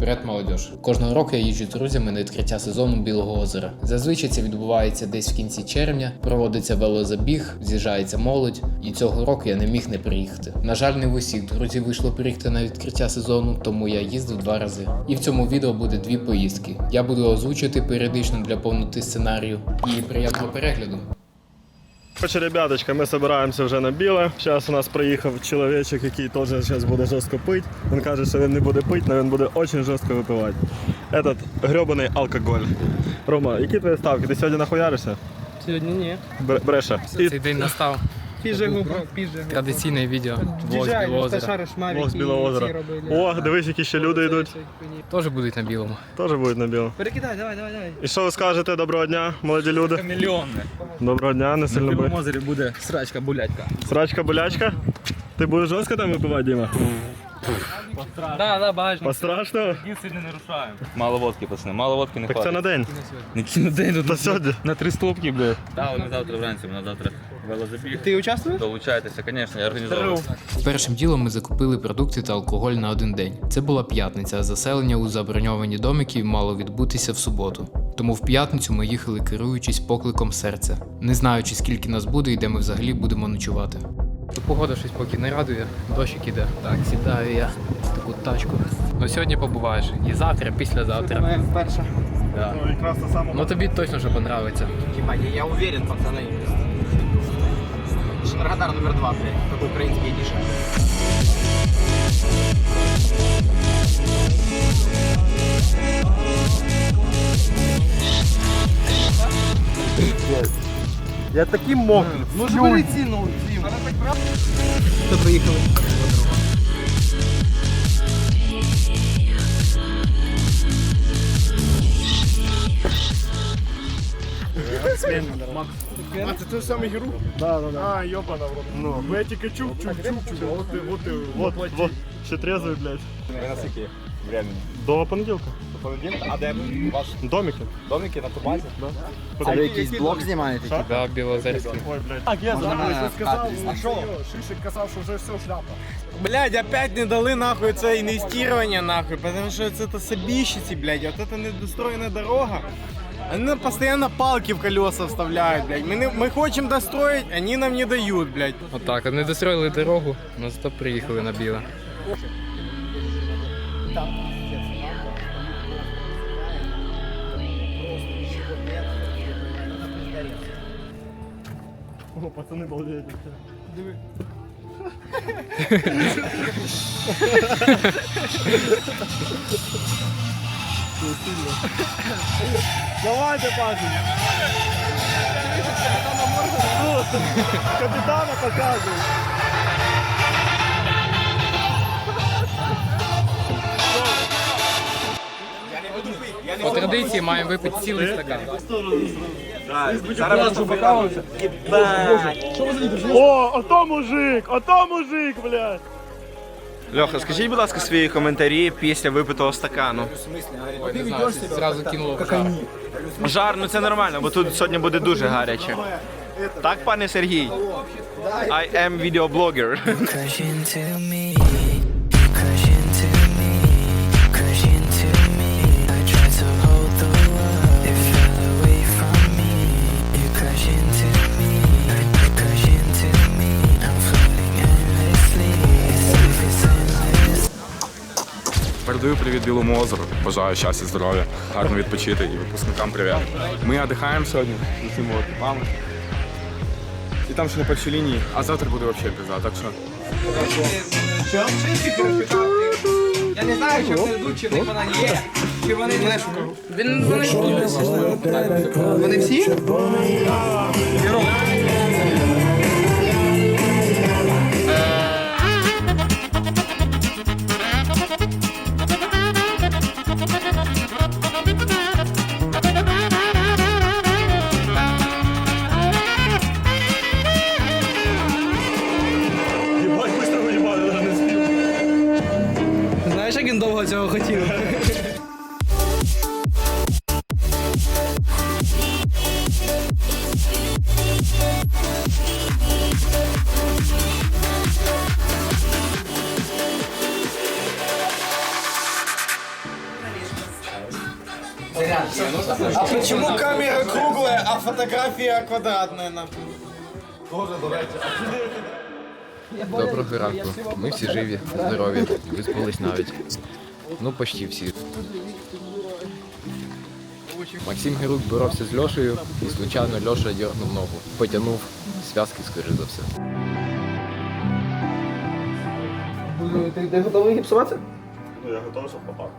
Привіт, молодіж. Кожного року я їжджу з друзями на відкриття сезону Білого озера. Зазвичай це відбувається десь в кінці червня, проводиться велозабіг, з'їжджається молодь, і цього року я не міг не приїхати. На жаль, не в усіх друзів вийшло приїхати на відкриття сезону, тому я їздив два рази. І в цьому відео буде дві поїздки. Я буду озвучувати періодично для повноти сценарію. І приємного перегляду. Короче, ребяточка, ми збираємося вже на біле. Зараз у нас приїхав чоловічок, який теж зараз буде жорстко пити. Він каже, що він не буде пити, але він буде дуже жорстко випивати. Этот гребаний алкоголь. Рома, які твої ставки? Ти сьогодні нахуяришся? Сьогодні ні. Бр- Бреше. І Цей день настав. Піжигу, піжигу. Традиційне відео. Влог з Білого озера. Влог з Білого озера. О, дивись, які ще люди йдуть. Теж будуть на білому. Теж будуть на білому. Перекидай, давай, давай, давай. І що ви скажете? Доброго дня, молоді люди. Мільйонне. Доброго дня, не На сильно Білому бий. озері буде срачка булятька. Срачка булячка. Ти будеш жорстко там випивати, Діма? Да, да, багажник. Пострашно? Сьогодні не рушаємо. Мало водки, пацани, мало водки не Так це на день. Не на день, Та сьогодні. на три стопки, бля. Так, на завтра вранці, на завтра велозабіг. Ти участвуєш? Долучайтеся, звісно, я організовую. Першим ділом ми закупили продукти та алкоголь на один день. Це була п'ятниця, а заселення у заброньовані домики мало відбутися в суботу. Тому в п'ятницю ми їхали керуючись покликом серця, не знаючи скільки нас буде і де ми взагалі будемо ночувати. Погода щось поки не радує, дощик іде. Так, сідаю я в таку тачку. Ну сьогодні побуваєш. І завтра, післязавтра. Моя перша. Ну, якраз та сама. Ну тобі точно що понравиться. Я уверен, пацаны. Шаргадар номер два, блядь, как украинский эдишн. Я таким мокрий. Ну ж бери ціну. Ми приїхали. А це той самий геру? Да, да, да. А, ёбана в рот. Ну. Я тільки чув, чув, чув, чув. Вот ти, вот ти, вот, вот. Ще трезвий, блядь. Ви на скільки времени? До понеділка. До понеділка? А де ви? Ваш Домики. домики на Тубазі? А ви якийсь блог знімаєте? Да, Білозерський. Ой, блядь. Так, я забув, що сказав. А що? Шишик казав, що вже все шляпа. Блядь, опять не дали нахуй це інвестирование нахуй, потому что это собищицы, блядь, вот это недостроенная дорога. Они постоянно палки в колеса вставляют, блядь. Мы, не- мы хотим достроить, они нам не дают, блядь. Отак, от не достроїли дорогу, но зато приїхали на біле. О, пацани балдеють. Давайте, пацани. Капітана показуй. По традиції маємо випити цілий стакан. О, ото мужик, ото мужик, блядь. Льоха, скажіть, будь ласка, свої коментарі після випитого стакану. Не знаю, зразу кинуло в жар. Жар, ну це нормально, бо тут сьогодні буде дуже гаряче. Так, пане Сергій? I am videoblogger. Передаю привіт Білому озеру. Бажаю щастя, здоров'я, гарно відпочити і випускникам привіт. Ми віддихаємо сьогодні з усіма екіпами. І там ще на першій лінії, а завтра буде взагалі пізда, так що Я не знаю, чи вони йдуть, чи в них вона є, чи вони не Він, вони, Вони всі? Цього хотів? А почему камера круглая, а фотография квадратная нахуй? Доброго ранку. Ми всі живі, здорові, виспались навіть. Ну, почти всі. Максим Герук боровся з Льошею і случайно Льоша дьорнув ногу. Потягнув зв'язки, скоріш за все. Ти, ти готовий гіпсуватися? Ну я готовий, щоб попав.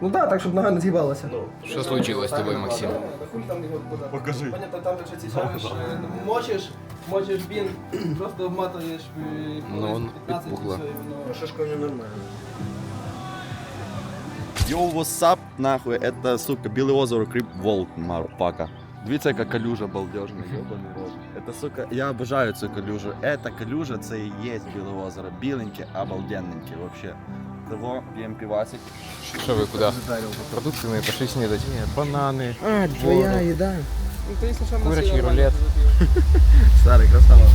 Ну так, так, щоб нога не з'їбалася. Що случилось з тобою, Максим? Покажи. Понятно, там лише ці робиш, е, мочиш, мочиш бін, просто обматуєш е, Ну, он 15 і підпухло. все, і воно... Шишка не нормально. Йоу, васап, нахуй, это, сука, Біле озеро Крип Волк, марпака. Дивіться, яка калюжа балдежна, йобаний рот. Это, сука, я обожаю цю калюжу. Эта калюжа, це і є Біле озеро. Біленьке, обалденненьке, вообще. Того, п'ємо півасик. Що ви куди? Продукти не пішли снідати. Ні, банани, А, твоя еда. Ну, то, якщо що, в нас курячий є рулет. Старий красава.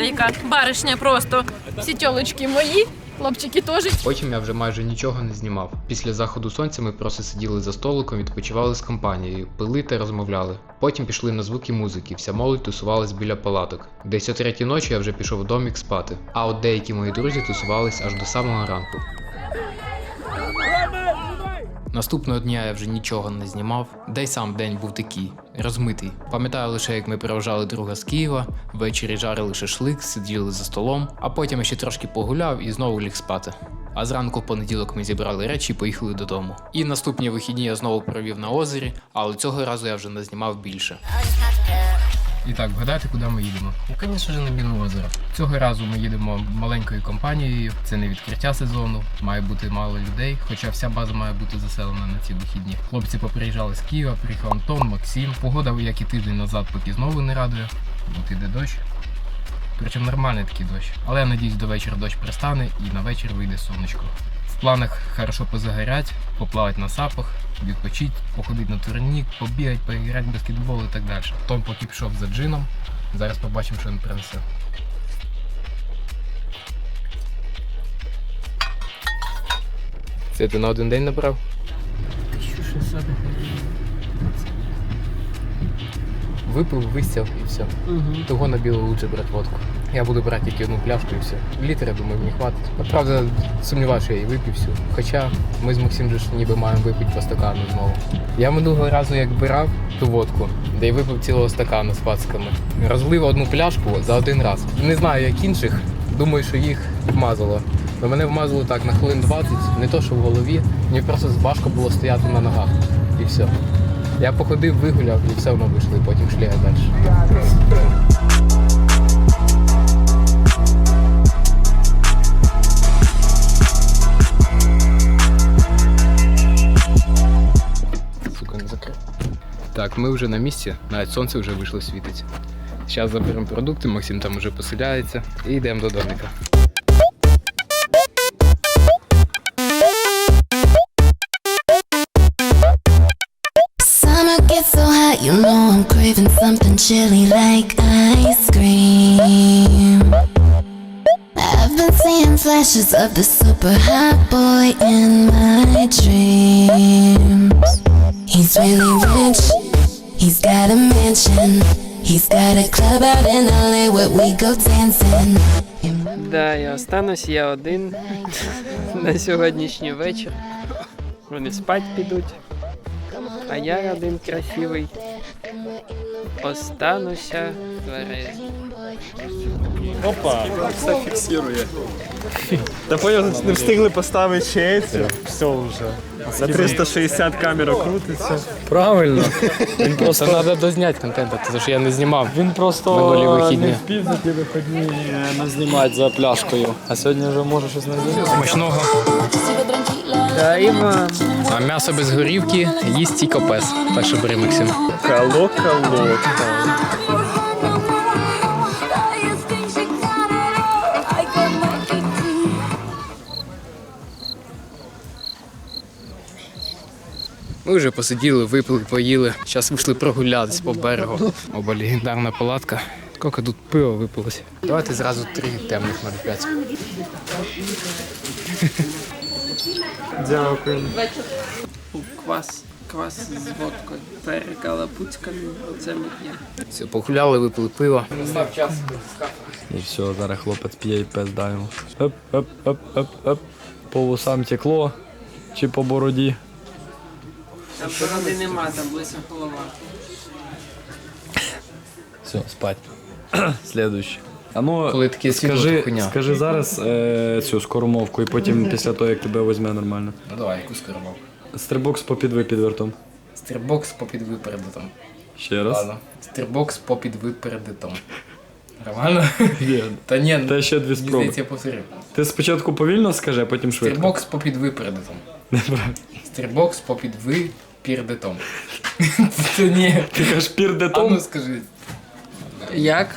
Дивися, яка баришня просто. Всі тьолочки мої, хлопчики теж. Потім я вже майже нічого не знімав. Після заходу сонця ми просто сиділи за столиком, відпочивали з компанією, пили та розмовляли. Потім пішли на звуки музики, вся молодь тусувалась біля палаток. Десь о третій ночі я вже пішов в домік спати. А от деякі мої друзі тусувались аж до самого ранку. Наступного дня я вже нічого не знімав, де й сам день був такий, розмитий. Пам'ятаю лише, як ми проважали друга з Києва, ввечері жарили шашлик, сиділи за столом, а потім ще трошки погуляв і знову ліг спати. А зранку в понеділок ми зібрали речі і поїхали додому. І наступні вихідні я знову провів на озері, але цього разу я вже не знімав більше. І так, вгадайте, куди ми їдемо? Ну, звісно ж, на Біле озеро. Цього разу ми їдемо маленькою компанією. Це не відкриття сезону, має бути мало людей, хоча вся база має бути заселена на ці вихідні. Хлопці поприїжджали з Києва, приїхав Антон, Максим. Погода, як і тиждень назад, поки знову не радує. От іде дощ. Причому нормальний такий дощ. Але я надіюсь, до вечора дощ пристане і на вечір вийде сонечко. В планах хорошо позагорять, поплавати на сапах, відпочити, походити на турнік, побігати, поіграти в баскетбол і так далі. Том поки пішов за джином. Зараз побачимо, що він принесе. Це ти на один день набрав? 1600. Випив, висяв і все. Того на білу лучше брати водку. Я буду брати тільки одну пляшку і все. Літр, я думаю, мені хватить. Правда, сумніваюся, що я її випив всю. Хоча ми з Максим же ж ніби маємо випити по стакану знову. Я минулого разу як брав ту водку, де й випив цілого стакану з пацками. Розлив одну пляшку за один раз. Не знаю, як інших. Думаю, що їх вмазало. Но мене вмазало так на хвилин 20, не то що в голові, мені просто важко було стояти на ногах. І все. Я походив, вигуляв і все одно вийшло, і потім шли далі. Так, ми вже на місці, навіть сонце вже вийшло світить. Зараз заберемо продукти, Максим там вже поселяється і йдемо до домика. You know I'm craving something chilly like ice cream. I've been seeing flashes of the super hot boy in my dreams. He's really rich, he's got a mansion, he's got a club out in LA where we go dancing. Да, я останусь, я один на сьогоднішній вечір. Вони спать підуть. А я один красивий. Остануся тверезим. Опа! Все фіксує. Та поняв, не встигли поставити ще цю. Все вже. На 360 камера крутиться. Правильно. Він просто треба дозняти контент, тому що я не знімав. Він просто вихідні. вспів за ті виходні назнімати за пляшкою. А сьогодні вже може щось знайти. Смачного. А м'ясо без горівки їсть тільки пес. Так що бери Максим. Кало, Ми вже посиділи, випили, поїли. Зараз вийшли прогулятись по берегу. Оба легендарна палатка. Скільки тут пива випилося. Давайте зразу три темних 0,5. Дякую. Квас, квас з водкою. Перекалапуцьками. Оце ми п'ємо. Все, погуляли, випили пиво. Настав час. І все, зараз хлопець п'є і пиздаємо. Оп, оп, оп, оп, оп. По вусам текло. Чи по бороді. Там породи нема, там лиса голова. Все, спать. Следующий. А ну, Коли таке світло, то скажи, хуйня. скажи зараз е, цю скоромовку і потім після того, як тебе візьме нормально. Ну давай, яку скоромов. Стрибок з попід випідвертом. Стрибокс попід випередитом. Ще раз. Ладно. Стрибокс попід випередитом. Нормально? Є. Та ні, Та ще дві мені спроби. здається, я повторив. Ти спочатку повільно скажи, а потім швидко. Стрибокс попід випередитом. Неправильно. Стрибокс попід випередитом. Це ні. Ти кажеш А пірдетом. ну скажи. Як?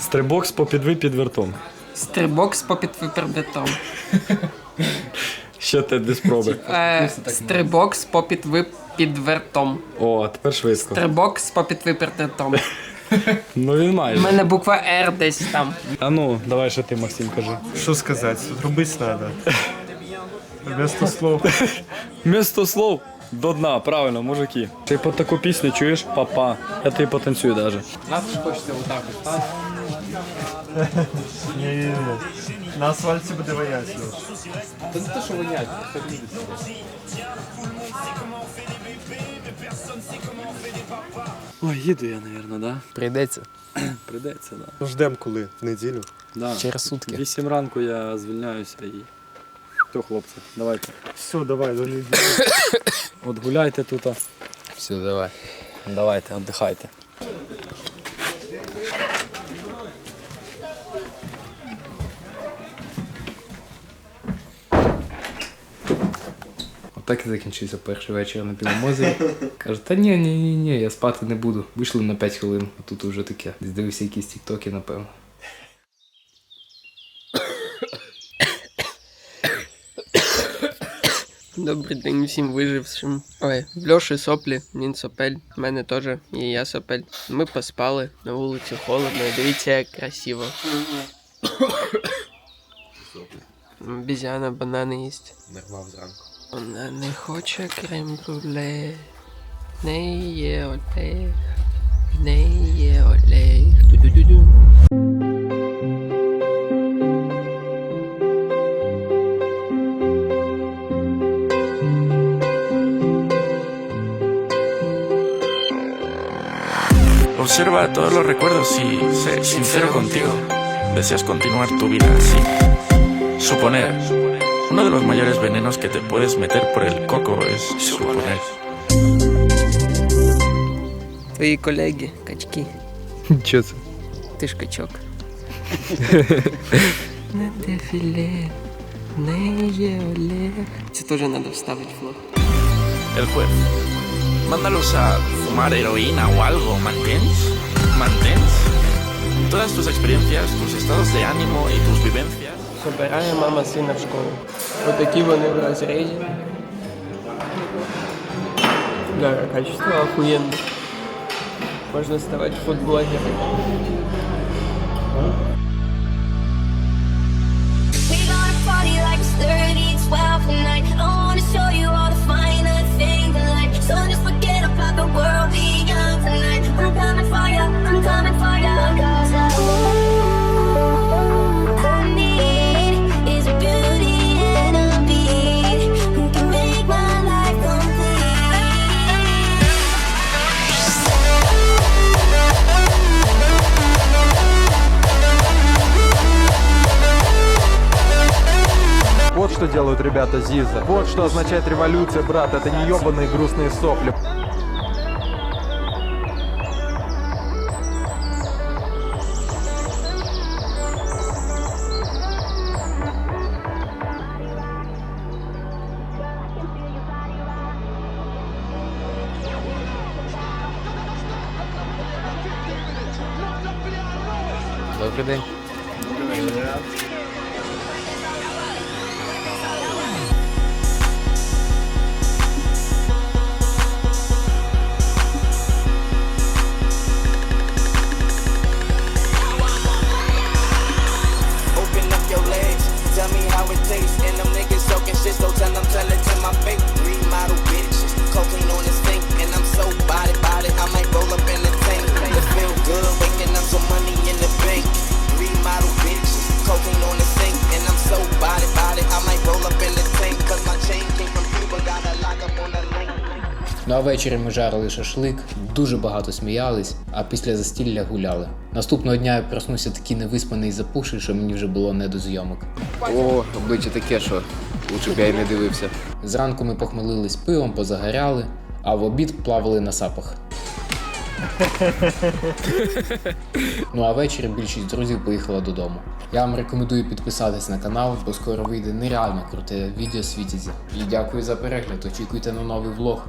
Стрибок з попід випідвертом. Стрибок з попід випердетом. Ще те дві спроби. Е, стрибок з попід випідвертом. О, а тепер швидко. Стрибок з попід випердетом. Ну він У мене буква Р десь там. А ну, давай ще ти, Максим, кажи. Що сказати? Робити треба. Вместо слов. Місто слов до дна, правильно, мужики. Ти по таку пісню чуєш, папа. Я тобі потанцюю даже. Нас ж хочеться отак от, так? Ні-ні-ні. На асфальті буде воняти. Та не те, що вонять, це люди. Ой, їду я, напевно, да? Прийдеться. Придеться, да. Ну ждем коли? В неділю? да. Через сутки. Вісім ранку я звільняюся і. Хто, хлопці, давайте. Все, давай, до неділі. От гуляйте тут. Все, давай. Давайте, віддихайте. Отак і закінчився перший вечір на озері. Каже, та ні, ні, ні, ні, я спати не буду. Вийшли на 5 хвилин, а тут уже таке. Десь дивився якісь тіктоки, напевно. Добрий день всім вижившим. Ой, в Льоші соплі, він сопель, в мене теж і я сопель. Ми поспали, на вулиці холодно, дивіться, як красиво. Бізяна банани їсть. Нервав зранку. Вона не хоче крем-бруле. В неї є Олег. В неї є Олег. Ду-ду-ду-ду. Observa todos los recuerdos y sé sincero contigo. Deseas continuar tu vida así. Suponer. Uno de los mayores venenos que te puedes meter por el coco es suponer. Твої колеги, качки. Чо це? Ти ж качок. На дефіле. В неї є Олег. Це теж треба вставити в флот. El juez. Mándalos a fumar heroína o algo, ¿mantens? ¿Mantens? Todas tus experiencias, tus estados de ánimo y tus vivencias. Забирає мама сина в школу. Отакі вони в розрізі. Да, качество охуєнне. Можна ставати футблогером. делают ребята Зиза. Вот что означает революция, брат, это не ебаные грустные сопли. Ну а ввечері ми жарили шашлик, дуже багато сміялись, а після застілля гуляли. Наступного дня я проснувся такий невиспаний і запухший, що мені вже було не до зйомок. О, обличчя таке, що лучше б я й не дивився. Зранку ми похмелились пивом, позагоряли, а в обід плавали на сапах. Ну а ввечері більшість друзів поїхала додому. Я вам рекомендую підписатись на канал, бо скоро вийде нереально круте відео світязі. І дякую за перегляд. Очікуйте на новий влог.